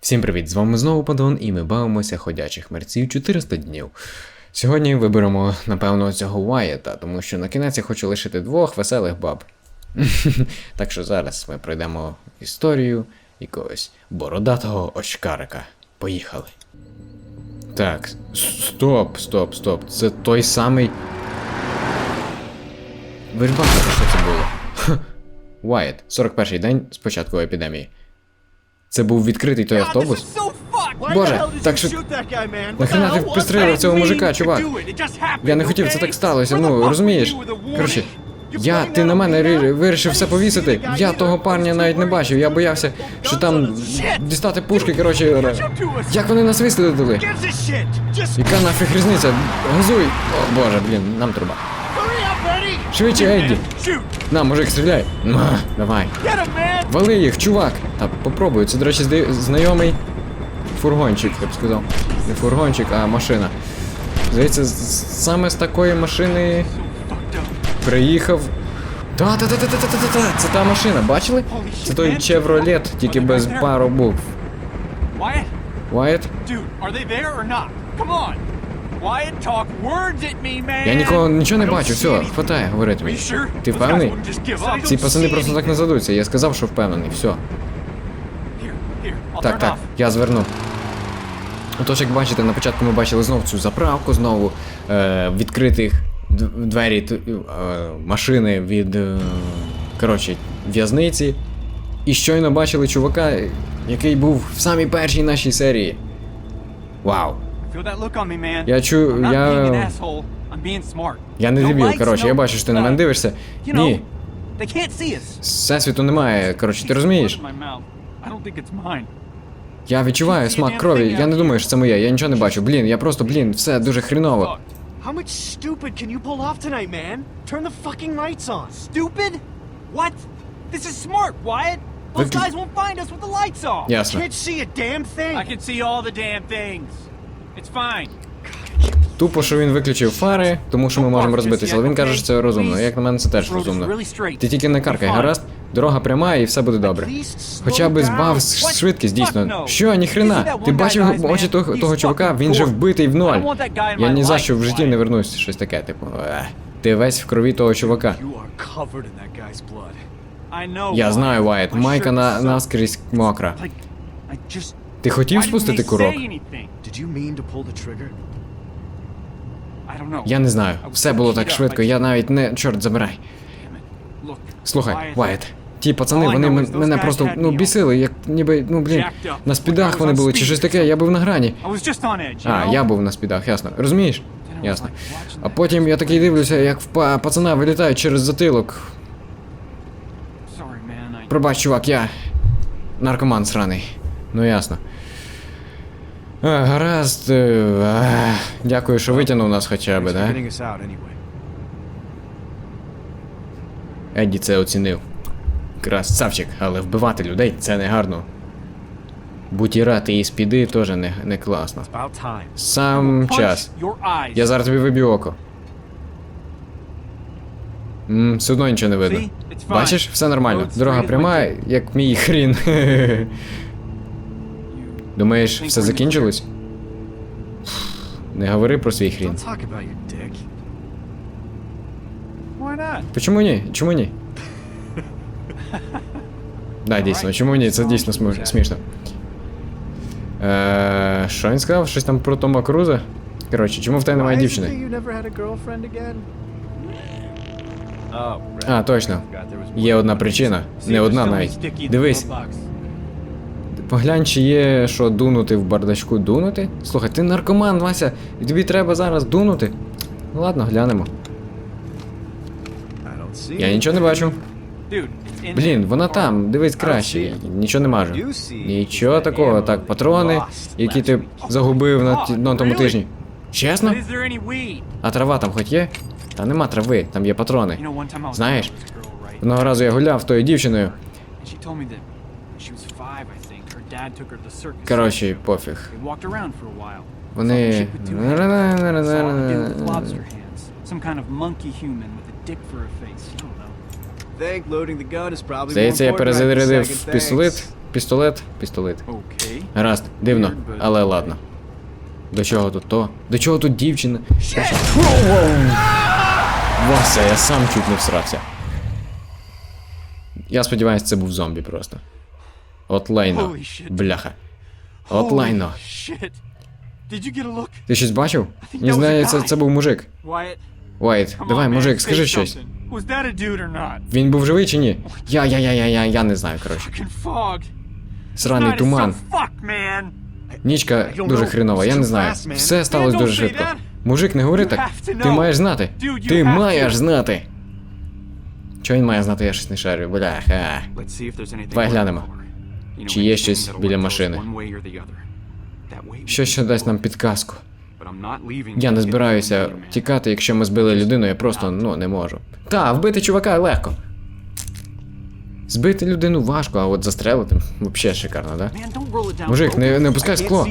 Всім привіт! З вами знову Падон, і ми бавимося ходячих мерців 400 днів. Сьогодні виберемо, напевно, цього Ваєта, тому що на кінець я хочу лишити двох веселих баб. так що зараз ми пройдемо історію якогось бородатого очкарика. Поїхали. Так, стоп, стоп, стоп. Це той самий. Ви ж бачите, що це було? Вайет, 41-й день з початку епідемії. Це був відкритий той автобус? Боже, так що- Нахрена ти пристрелив цього мужика, чувак? Я не хотів, це так сталося, ну розумієш? Коротше, я, ти на мене рі- вирішив все повісити. Я того парня навіть не бачив. Я боявся, що там дістати пушки, коротше. Як вони нас вислідили? Яка нафіг різниця? Газуй! О боже, блін, нам труба. Швидше, Едді! На, мужик, стріляй! На, давай. Вали їх, чувак! Та попробуй, це, до речі, знайомий фургончик, я б сказав. Не фургончик, а машина. Здається, саме з такої машини приїхав. Та, та, та, та, та, та, та, та, це та машина, бачили? Це той Chevrolet, тільки без пару букв. Wyatt? Dude, are they there or not? Come on! Я нікого нічого не бачу, все, хватає говорити. Ти впевнений? Ці пацани просто так не задуться. Я сказав, що впевнений, все. Так, так, я зверну. Отож, як бачите, на початку ми бачили знову цю заправку, знову е, відкритих двері е, машини від е, коротше, в'язниці. І щойно бачили чувака, який був в самій першій нашій серії. Вау! Feel that look on me, man. Я чу. I'm not being an Я. asshole. I'm being smart. Я не дебіл, коротше, я бачу, що ти на uh, мене дивишся. Ні, they can't see us. всесвіту немає, коротше, ти розумієш? I. Я відчуваю смак крові, я не думаю, що це моє, я нічого не бачу. Блін, я просто, блін, все дуже хріново. How much stupid can you pull off tonight, man? Turn the fucking lights on. Stupid? What? This is smart, Wyatt. Those guys won't find us with the lights off. Ясно. Can't see a damn thing. I can see all the damn things. Тупо, що він виключив фари, тому що ми можемо розбитися, але він каже, що це розумно. Як на мене, це теж розумно. Ти тільки не каркай, гаразд? Дорога пряма і все буде добре. Хоча би збав швидкість, дійсно. Що, ніхрена? Ти бачив очі того, того чувака, він же вбитий в ноль. Я ні за що в житті не вернусь, щось таке, типу. Ти весь в крові того чувака. Я знаю, Вайт, майка на, наскрізь мокра. Ти хотів спустити курок? Я не знаю. Все було так швидко, я навіть не. Чорт, забирай. Слухай, Вайт. Ті пацани, вони мене просто ну бісили, як ніби, ну блін, на спідах вони були, чи щось таке, я був на грані. А, я був на спідах, ясно. Розумієш? Ясно. А потім я такий дивлюся, як в па- пацана вилітають через затилок. Пробач, чувак, я наркоман сраний. Ну ясно. А, гаразд. е, а, Дякую, що витягнув нас хоча б, да? Едді це оцінив. Красавчик, але вбивати людей це не гарно. Бутірати і спіди теж не, не класно. Сам час. Я зараз тобі виб'ю око. М, все одно нічого не видно. Бачиш, все нормально. Дорога пряма, як мій хрін. Думаєш, все закінчилось? Не говори про свій хрін. Don't talk about your dick. Why not? То чому ні? Чому ні? Да, дійсно, чому ні? Це дійсно смішно. Е, що він сказав? Щось там про Тома Круза? Коротше, чому в тебе немає дівчини? Oh. А, точно. Є одна причина. Не одна навіть. Дивись. Поглянь, чи є що дунути в бардачку дунути. Слухай, ти наркоман, Вася, і тобі треба зараз дунути. Ну ладно, глянемо. Я нічого не бачу. Блін, вона там, дивись краще. Нічого не мажу. Нічого такого, так, патрони, які ти загубив на, на тому тижні. Чесно? А трава там хоч є? Та нема трави, там є патрони. Знаєш? Одного разу я гуляв тою дівчиною. Коротше, пофіг. Вони. Здається, я перезарядив пістолет. Пістолет, пістолет. Гаразд, дивно, але ладно. До чого тут то? До чого тут дівчина? Вася, я сам чуть не всрався. Я сподіваюся, це був зомбі просто. От лайно. Бляха. От лайно. Ти щось бачив? a здається, guy. це був мужик. Уайт, давай, мужик, скажи щось. Він був живий чи ні? Я, я, я, я, я, я не знаю, коротше. Сраний туман. Нічка дуже хренова, я не знаю. Все сталося дуже швидко. Мужик, не говори так. Ти маєш знати. Ти маєш знати. Що він має знати, я щось не шарю, бляха. Давай глянемо. Чи є щось біля машини? Що що дасть нам підказку. Я не збираюся тікати, якщо ми збили людину, я просто ну не можу. Та, вбити чувака легко. Збити людину важко, а от застрелити взагалі шикарно, да? Мужик, не, не опускай скло.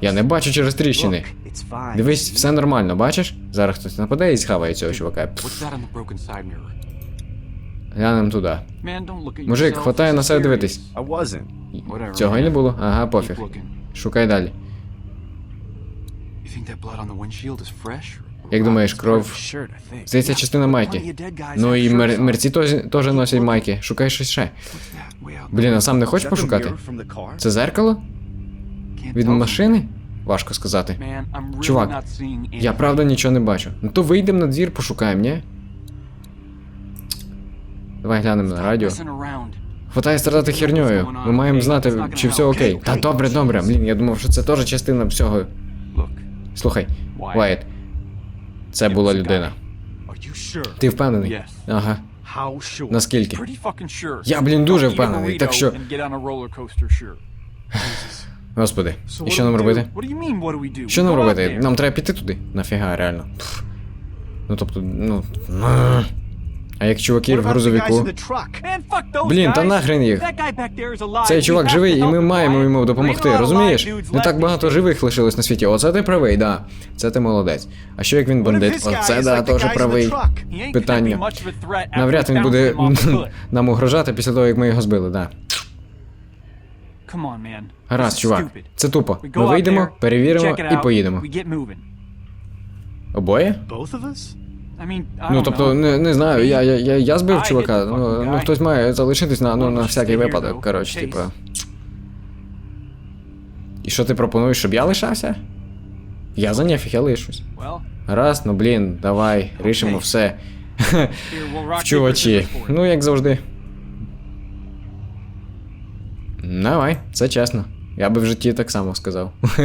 Я не бачу через тріщини. Дивись, все нормально, бачиш? Зараз хтось нападе і схаває цього чувака. Пф, Глянем туди. Мужик, хватає на себе дивитись. Цього і не було? Ага, пофіг. Шукай далі. Як думаєш, кров? Здається, частина майки. Ну і мер- мерці теж, носять майки. Шукай щось ще. Блін, а сам не хочеш пошукати? Це зеркало? Від машини? Важко сказати. Чувак, Я правда нічого не бачу. Ну то вийдемо на двір, пошукаємо, ні? Давай глянемо на радіо. Хватає страдати херньою. Ми маємо знати, чи все окей. Та добре, добре. Блін, я думав, що це теж частина всього. Слухай, Вайт. Це була людина. Ти впевнений? Ага. Наскільки? Я, блін, дуже впевнений, так що. Господи, і що нам робити? Що нам робити? Нам треба піти туди? Нафіга, реально. Ну тобто, ну. А як чуваки в грузовіку? those Блін, та нахрен їх. Цей чувак живий, і ми маємо йому допомогти. Розумієш? Не так багато живих лишилось на світі. Оце ти правий, да. Це ти молодець. А що як він бандит? Оце да, теж правий. Питання. Навряд він буде нам угрожати після того, як ми його збили, да. Гаразд, чувак. Це тупо. Ми вийдемо, перевіримо і поїдемо. Обоє? Ну тобто, не, не знаю, я, я, я, я збив чувака, ну, ну хтось має залишитись на, ну, на всякий випадок, коротше, типу. І що ти пропонуєш, щоб я лишався? Я за нефіг, я лишусь. Раз, ну блін, давай, рішимо все. В чувачі. Ну, як завжди. Давай, це чесно. Я би в житті так само сказав.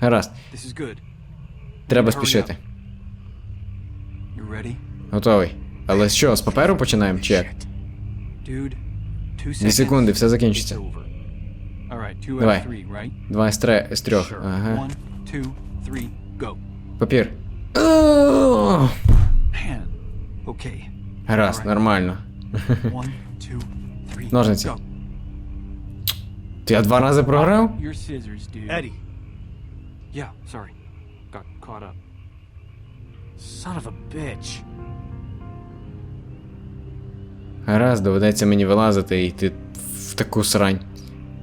Гаразд. Треба спішити. Готовий. Але що, з паперу починаємо чи як? Дві секунди, все закінчиться. Давай. Два з, тре... з трьох. Ага. Папір. Гаразд, Alright. нормально. Ножниці. Ти я два рази програв? Eddie, Yeah, sorry. Got caught up. son of a bitch. Гаразд, доведеться мені вилазити і йти в таку срань.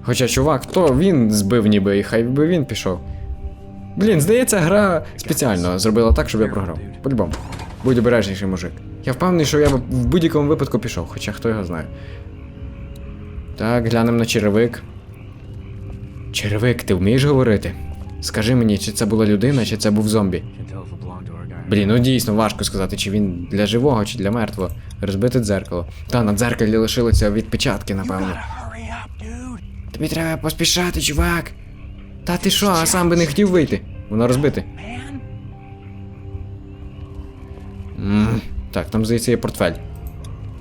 Хоча, чувак, то він збив ніби, і хай би він пішов. Блін, здається, гра спеціально зробила так, щоб я програв. По-любому. Будь обережніший мужик. Я впевнений, що я б в будь-якому випадку пішов, хоча хто його знає. Так, глянемо на черевик. Черевик, ти вмієш говорити? Скажи мені, чи це була людина, чи це був зомбі. Блін, ну дійсно важко сказати, чи він для живого, чи для мертвого. Розбите дзеркало. Та на дзеркалі лишилися відпечатки, напевно. Тобі треба поспішати, чувак. Та ти що, а сам би не хотів вийти? Воно розбите. М, Так, там здається є портфель.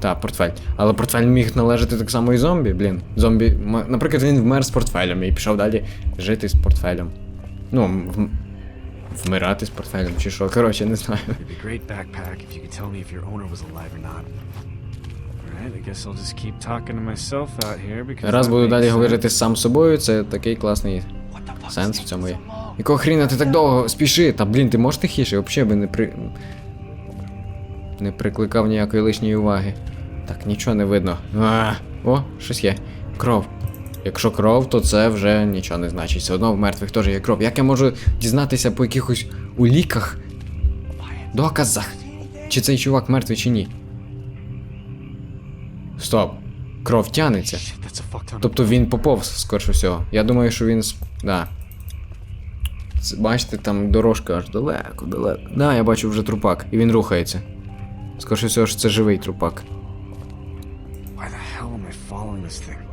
Так, портфель. Але портфель міг належати так само і зомбі, блін. Зомбі. Наприклад, він вмер з портфелем і пішов далі жити з портфелем. Ну, в... вмирати з портфелем, чи що. Коротше, не знаю. Раз буду далі говорити сам з собою, це такий класний сенс в цьому є. Якого хріна ти так довго спіши? Та блін, ти можеш тихіше? Взагалі би не при. Не прикликав ніякої лишньої уваги. Так, нічого не видно. А, о, щось є. Кров. Якщо кров, то це вже нічого не значить. Все одно в мертвих теж є кров. Як я можу дізнатися по якихось уліках, доказах, чи цей чувак мертвий, чи ні? Стоп. Кров тянеться. Тобто він поповз, скорше всього. Я думаю, що він. Да. Бачите, там дорожка аж далеко, далеко. Да, я бачу вже трупак, і він рухається. Скорше всього, що це живий трупак. Why the hell am I following this thing?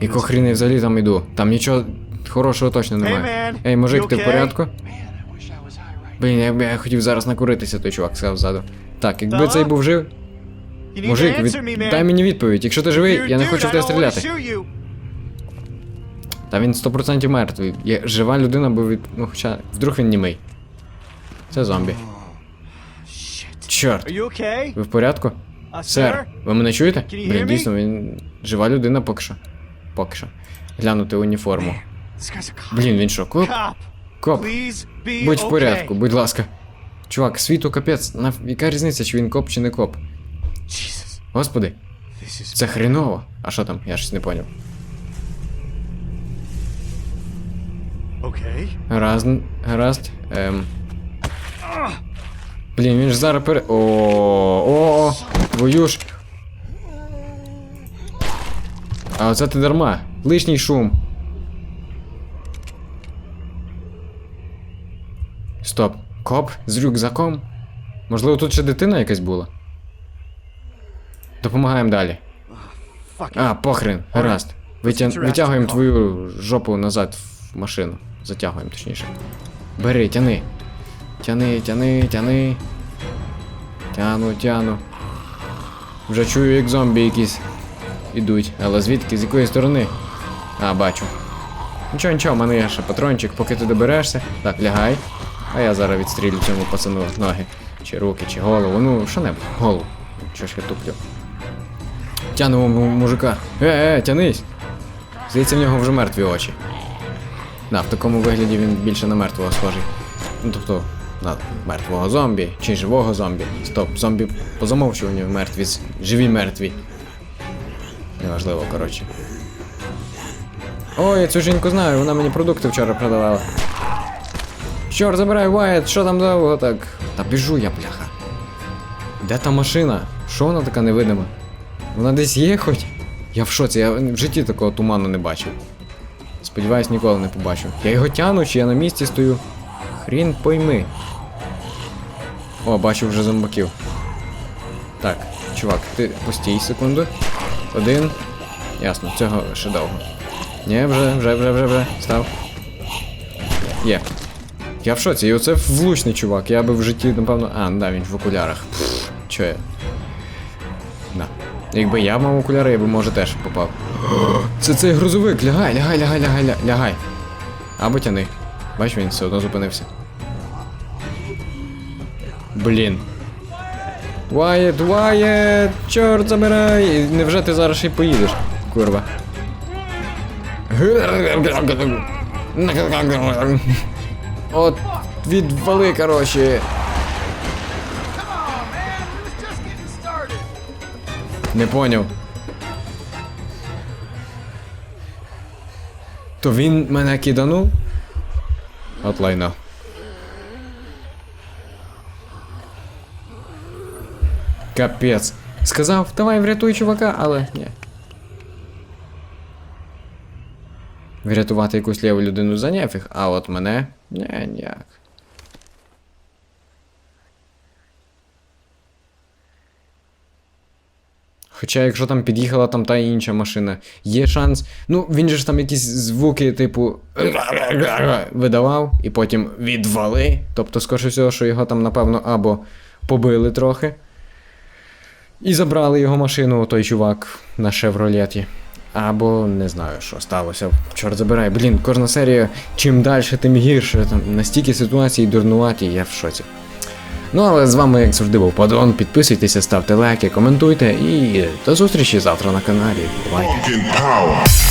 І good's хрін я взагалі там іду. Там нічого хорошого точно немає. Ей, мужик, ти в порядку? Блін, я, я хотів зараз накуритися, той чувак сказав ззаду. Так, якби цей був жив. Мужик, від... дай мені відповідь. Якщо ти живий, я не хочу в тебе стріляти. Та він 100% мертвий. Є жива людина, бо від. Ну, хоча. Вдруг він німий. Це зомбі. Чорт. Ви в порядку? Сер, ви мене чуєте? Блін, дійсно, він жива людина поки що. Поки що. Глянути уніформу. Cop. Блін, він що, коп? Коп. Будь в порядку, будь ласка. Чувак, світу капець. На... Яка різниця, чи він коп, чи не коп? Господи, це хреново. А що там? Я щось не поняв. Гаразд, гаразд. Ем. Блін, він ж зараз пере. О, о, твою ж. А оце ти дарма. Лишній шум. Стоп. Коп з рюкзаком? Можливо, тут ще дитина якась була? Допомагаємо далі. А, похрен, гаразд. Витя... Витягуємо твою жопу назад в машину. Затягуємо, точніше. Бери, тяни. Тяни, тяни, тяни. Тяну, тяну. Вже чую, як зомбі якісь ідуть. Але звідки? З якої сторони? А, бачу. Нічого, нічого, в мене є ще патрончик, поки ти доберешся. Так, лягай. А я зараз відстрілю цьому пацану ноги. Чи руки, чи голову. Ну, що небудь. Голову. Чого ж я туплю? Тянемо мужика. Е, е, тянись. Здається, в нього вже мертві очі. Да, в такому вигляді він більше на мертвого схожий. Ну тобто, на мертвого зомбі чи живого зомбі. Стоп, зомбі по замовчуванню мертві, живі мертві. Неважливо, коротше. О, я цю жінку знаю, вона мені продукти вчора продавала. Чорт, забирай Вайт, що там довго так? Та біжу я, бляха. Де та машина? Що вона така невидима? Вона десь є хоч? Я в шоці, я в житті такого туману не бачив. Сподіваюсь, ніколи не побачу. Я його тяну, чи я на місці стою. Хрін пойми. О, бачу вже зомбаків. Так, чувак, ти постій секунду. Один. Ясно, цього ще довго. Ні, вже, вже, вже, вже, вже. Став. Є. Я в шоці, і оце влучний чувак. Я би в житті, напевно. А, да, він в окулярах. Пф, Чо я? Да. Якби я мав окуляри, я би може теж попав. Це цей грузовик, лягай, лягай, лягай, лягай, лягай. Або тяни. Бач, він все одно зупинився. Блін. Ваєт, Ваєт, чорт забирай. Невже ти зараз ще й поїдеш, курва? От, відвали, короче. Не поняв. То він мене киданув? От лайно. Капець. Сказав, давай врятуй чувака, але ні. Врятувати якусь ліву людину за нефіг, а от мене ні, ніяк. Хоча, якщо там під'їхала там та інша машина, є шанс. Ну, він же ж там якісь звуки, типу, видавав, і потім відвали. Тобто, скоріше всього, що його там, напевно, або побили трохи. І забрали його машину, той чувак на шевролеті. Або не знаю, що сталося. Чорт забирай. Блін, кожна серія, чим далі, тим гірше. Там настільки ситуації дурнуваті, я в шоці. Ну, але з вами, як завжди, був Падон. Підписуйтеся, ставте лайки, коментуйте і до зустрічі завтра на каналі. Бувайте!